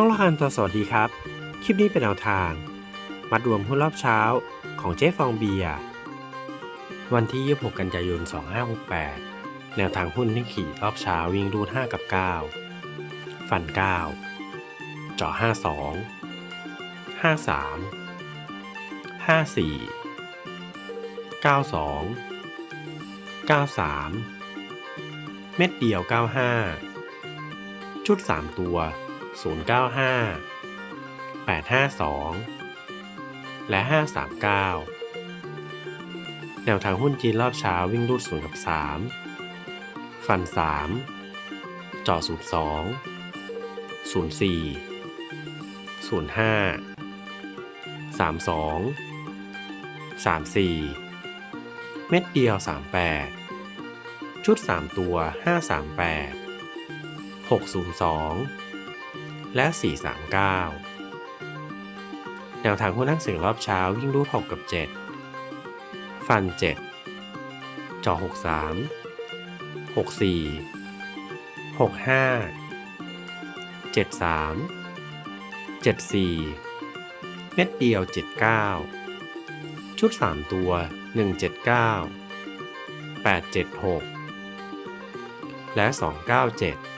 ช่องละคันตัวสวัสดีครับ คลิปนี้เป็นแนวทาง มัดรวมหุ้นรอบเช้าของเจ๊ฟองเบียร์วันที่ 26 กันยายน 2568 แนวทางหุ้นที่ขี่รอบเช้าวิ่งรูด5 กับ 9 ฟัน 9 เจาะ 52 53 54 92 93 เม็ดเดียว 95 ชุด 3 ตัว 095 852 และ 539 แนวทางหุ้นจีนรอบเช้าวิ่งรูด0กับ 3 ฟัน 3 จ่อสูตร2 04 05 32 34 เม็ดเดียว 38 ชุด 3 ตัว 538 602 และ 439 แนวทางหุ้นนักเสี่ยงรอบเช้าวิ่งรูด6กับ 7 ฟัน 7 จ่อ 63 64 65 73 74 เม็ดเดียว 79 ชุด 3 ตัว 179 876 และ 297